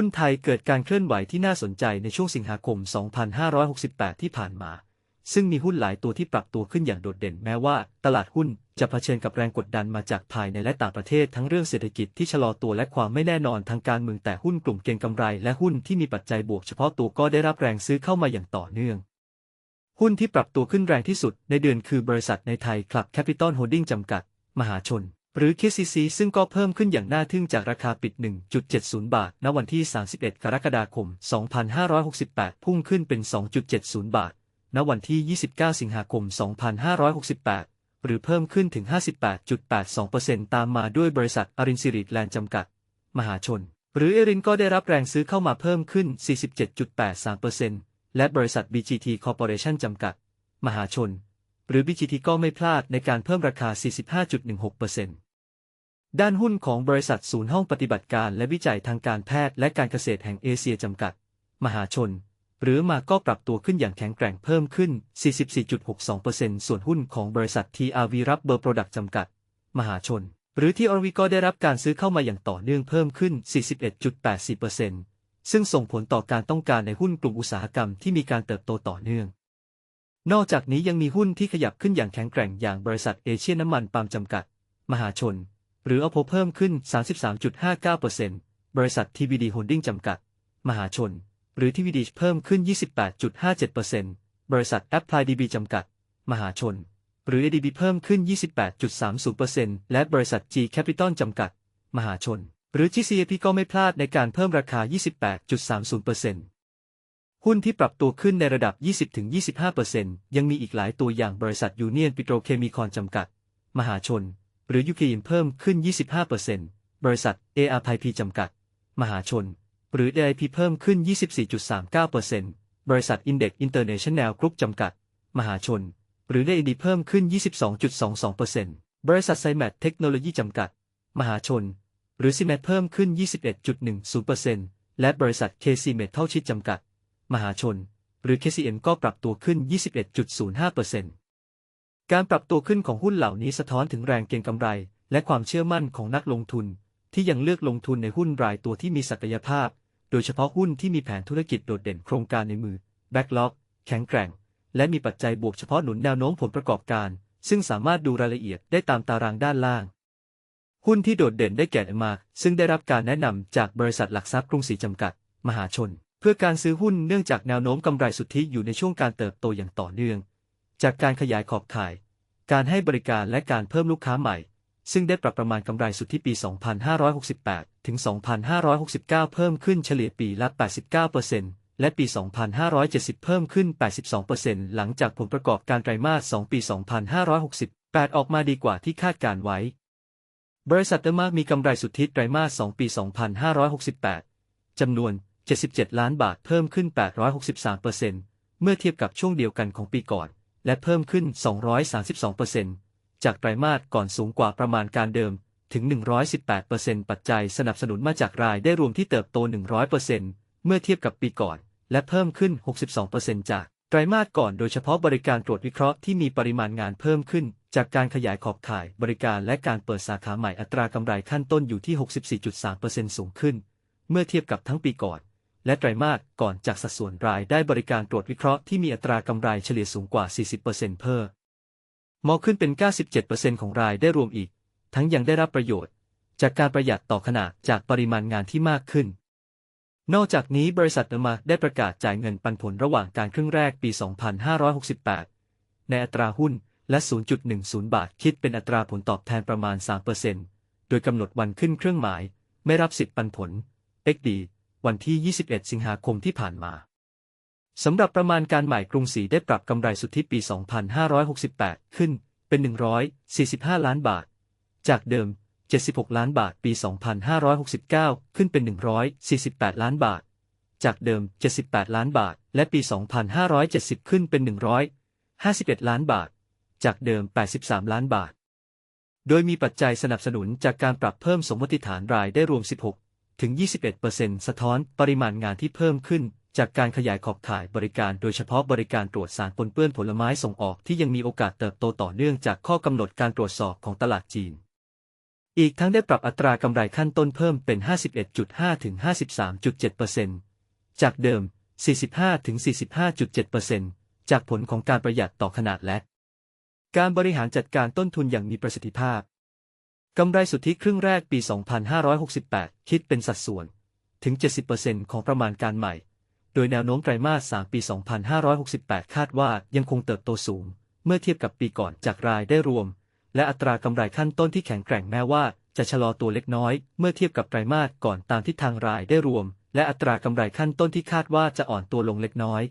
หุ้นไทยเกิดการเคลื่อนไหวที่น่าสนใจในช่วงสิงหาคม 2568 ที่ผ่านมา ซึ่งมีหุ้นหลายตัวที่ปรับตัวขึ้นอย่างโดดเด่นแม้ว่า ตลาดหุ้นจะเผชิญกับแรงกดดันมาจากภายในและต่างประเทศทั้งเรื่องเศรษฐกิจที่ชะลอตัวและความไม่แน่นอนทางการเมืองแต่หุ้นกลุ่มเก็งกำไรและหุ้นที่มีปัจจัยบวกเฉพาะตัวก็ได้รับแรงซื้อเข้ามาอย่างต่อเนื่อง หุ้นที่ปรับตัวขึ้นแรงที่สุดในเดือนคือบริษัทในไทยคลับแคปิตอลโฮลดิ้งจำกัด มหาชน หรือ KCC ซึ่งก็เพิ่มขึ้นอย่างน่าทึ่งจากราคาปิด 1.70 บาท ณ วันที่ 31 กรกฎาคม 2568 พุ่งขึ้นเป็น 2.70 บาท ณ วันที่ 29 สิงหาคม 2568 หรือเพิ่มขึ้นถึง 58.82%ตามมาด้วยบริษัทอรินซิริแลนด์จำกัด มหาชน หรือเอรินก็ได้รับแรงซื้อเข้ามาเพิ่มขึ้น 47.83%และบริษัท BGT Corporation จำกัด มหาชน หรือ BGT ก็ไม่พลาดในการเพิ่มราคา 45.16% ด้านหุ้นของบริษัทศูนย์ห้องปฏิบัติการและวิจัยทางการแพทย์และการเกษตรแห่งเอเชียจำกัด มหาชน หรือมาก็ปรับตัวขึ้นอย่างแข็งแกร่งเพิ่มขึ้น 44.62%ส่วนหุ้นของบริษัท TRV Rubber Product จำกัด มหาชน หรือ TRV ก็ได้รับการซื้อเข้ามาอย่างต่อเนื่องเพิ่มขึ้น 41.84%ซึ่งส่งผลต่อการต้องการในหุ้นกลุ่มอุตสาหกรรมที่มีการเติบโตต่อเนื่อง นอกจากนี้ยังมีหุ้นที่ขยับขึ้นอย่างแข็งแกร่งอย่างบริษัทเอเชียน้ำมันปาล์มจำกัด มหาชน หรืออโพเพิ่มขึ้น 33.59%บริษัท TVD Holding จำกัด มหาชน หรือ TVD เพิ่มขึ้น 28.57%บริษัท Apply DB จำกัด มหาชน หรือ ADB เพิ่มขึ้น 28.30%และบริษัท G Capital จำกัด มหาชน หรือ GCAP ก็ไม่พลาดในการเพิ่มราคา 28.30%หุ้นที่ปรับตัวขึ้นในระดับ 20-25%ยังมีอีกหลายตัวอย่างบริษัทยูเนียนปิโตรเคมีคอนจำกัด มหาชน หรือยูเคอินเพิ่มขึ้น 25%บริษัท AR p พีจำกัด มหาชน หรือ AIP เพิ่มขึ้น 24.39%บริษัท Index International Group จำกัด มหาชน หรือ DAD เพิ่มขึ้น 22.22%บริษัทไซแมทเทคโนโลยีจำกัด มหาชน หรือ CMET เพิ่มขึ้น 21.10%และบริษัท KC Metal Sheet จำกัด มหาชน หรือ KCM ก็ปรับตัวขึ้น 21.05% การปรับตัวขึ้นของหุ้นเหล่านี้สะท้อนถึงแรงเก็งกำไร และความเชื่อมั่นของนักลงทุน ที่ยังเลือกลงทุนในหุ้นรายตัวที่มีศักยภาพ โดยเฉพาะหุ้นที่มีแผนธุรกิจโดดเด่นโครงการในมือ แบ็กล็อก แข็งแกร่ง และมีปัจจัยบวกเฉพาะหนุนแนวโน้มผลประกอบการ ซึ่งสามารถดูรายละเอียดได้ตามตารางด้านล่าง หุ้นที่โดดเด่นได้แก่มาซึ่งได้รับการแนะนำจากบริษัทหลักทรัพย์กรุงศรีจำกัด มหาชน เพื่อการซื้อหุ้นเนื่องจากแนวโน้มกำไรสุทธิอยู่ในช่วงการเติบโตอย่างต่อเนื่อง จากการขยายขอบข่าย การให้บริการและการเพิ่มลูกค้าใหม่ ซึ่งได้ปรับประมาณกำไรสุทธิปี 2568 ถึง 2569 เพิ่มขึ้นเฉลี่ยปีละ 89%และปี 2570 เพิ่มขึ้น 82%หลังจากผลประกอบการไตรมาส 2 ปี 2568 ออกมาดีกว่าที่คาดการไว้ บริษัทเดอร์มามีกำไรสุทธิไตรมาส 2 ปี 2568 จำนวน 77 ล้านบาทเพิ่มขึ้น 863%เมื่อเทียบกับช่วงเดียวกันของปีก่อน และเพิ่มขึ้น 232%จากไตรมาสก่อนสูงกว่าประมาณการเดิมถึง 118%ปัจจัยสนับสนุนมาจากรายได้รวมที่เติบโต 100%เมื่อเทียบกับปีก่อน และเพิ่มขึ้น 62%จากไตรมาสก่อนโดยเฉพาะบริการตรวจวิเคราะห์ที่มีปริมาณงานเพิ่มขึ้น จากการขยายขอบข่ายบริการและการเปิดสาขาใหม่อัตรากำไรขั้นต้นอยู่ที่ 64.3%สูงขึ้น เมื่อเทียบกับทั้งปีก่อน และไตรมาสก่อนจากสัดส่วนรายได้บริการตรวจวิเคราะห์ที่มีอัตรากำไรเฉลี่ยสูงกว่า 40%เพิ่มมองขึ้นเป็น 97%ของรายได้รวมอีก ทั้งยังได้รับประโยชน์ จากการประหยัดต่อขนาดจากปริมาณงานที่มากขึ้น นอกจากนี้บริษัทเดอร์มาได้ประกาศจ่ายเงินปันผลระหว่างการครึ่งแรกปี 2568 ในอัตราหุ้นและ 0.10 บาทคิดเป็นอัตราผลตอบแทนประมาณ 3%โดยกำหนดวันขึ้นเครื่องหมาย ไม่รับสิทธิ์ปันผล XD วันที่ 21 สิงหาคมที่ผ่านมา สำหรับประมาณการใหม่กรุงศรีได้ปรับกำไรสุทธิปี 2568 ขึ้นเป็น 145 ล้านบาท จากเดิม 76 ล้านบาทปี 2569 ขึ้นเป็น 148 ล้านบาท จากเดิม 78 ล้านบาท และปี 2570 ขึ้นเป็น 151 ล้านบาท จากเดิม 83 ล้านบาท โดยมีปัจจัยสนับสนุนจากการปรับเพิ่มสมมติฐานรายได้รวม 16 ถึง 21%สะท้อนปริมาณงานที่เพิ่มขึ้น จากการขยายขอบข่ายบริการโดยเฉพาะบริการตรวจสารปนเปื้อนผลไม้ส่งออกที่ยังมีโอกาสเติบโตต่อเนื่องจากข้อกำหนดการตรวจสอบของตลาดจีน อีกทั้งได้ปรับอัตรากำไรขั้นต้นเพิ่มเป็น 51.5 ถึง 53.7%จากเดิม 45 ถึง 45.7%จากผลของการประหยัดต่อขนาดและ การบริหารจัดการต้นทุนอย่างมีประสิทธิภาพ กำไรสุทธิครึ่งแรกปี 2568 คิดเป็นสัดส่วน ถึง 70%ของประมาณการใหม่ โดยแนวโน้มไตรมาส 3 ปี 2568 คาดว่ายังคงเติบโตสูง เมื่อเทียบกับปีก่อนจากรายได้รวม และอัตรากำไรขั้นต้นที่แข็งแกร่งแม้ว่า จะชะลอตัวเล็กน้อย เมื่อเทียบกับไตรมาสก่อนตามทิศทางรายได้รวม และอัตรากำไรขั้นต้นที่คาดว่าจะอ่อนตัวลงเล็กน้อย